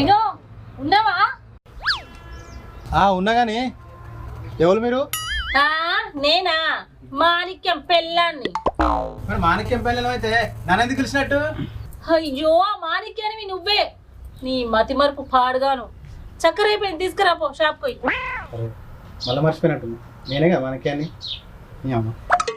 ఇగో ఉన్నావా ఆ ఉన్నా గానీ ఎవరు మీరు ఆ నేనా మాణిక్యం పెళ్ళాన్ని మాణిక్యం పెళ్ళం అయితే నన్నెందుకు తెలిసినట్టు అయ్యో ఆ మాణిక్యానివి నువ్వే నీ మతి మరుపు పాడుగాను చక్కెర అయిపోయింది తీసుకురా పో షాప్ పోయి మళ్ళీ మర్చిపోయినట్టు కదా మాణిక్యాన్ని అమ్మ